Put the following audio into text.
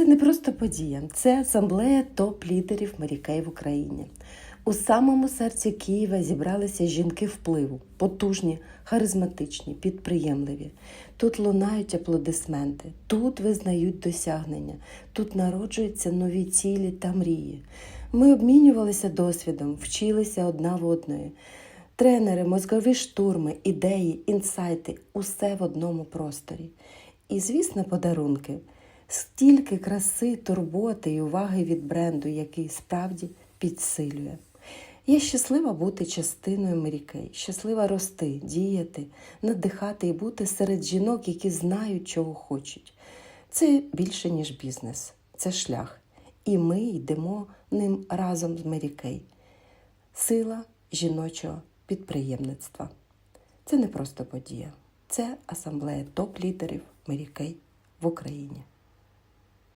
Це не просто подія, це асамблея топ-лідерів Марікей в Україні. У самому серці Києва зібралися жінки впливу, потужні, харизматичні, підприємливі. Тут лунають аплодисменти, тут визнають досягнення, тут народжуються нові цілі та мрії. Ми обмінювалися досвідом, вчилися одна в одної. Тренери, мозгові штурми, ідеї, інсайти усе в одному просторі. І, звісно, подарунки. Стільки краси, турботи і уваги від бренду, який справді підсилює. Я щаслива бути частиною Мерікей, щаслива рости, діяти, надихати і бути серед жінок, які знають, чого хочуть. Це більше, ніж бізнес, це шлях. І ми йдемо ним разом з Мерікей. Сила жіночого підприємництва. Це не просто подія, це асамблея топ-лідерів Мерікей в Україні.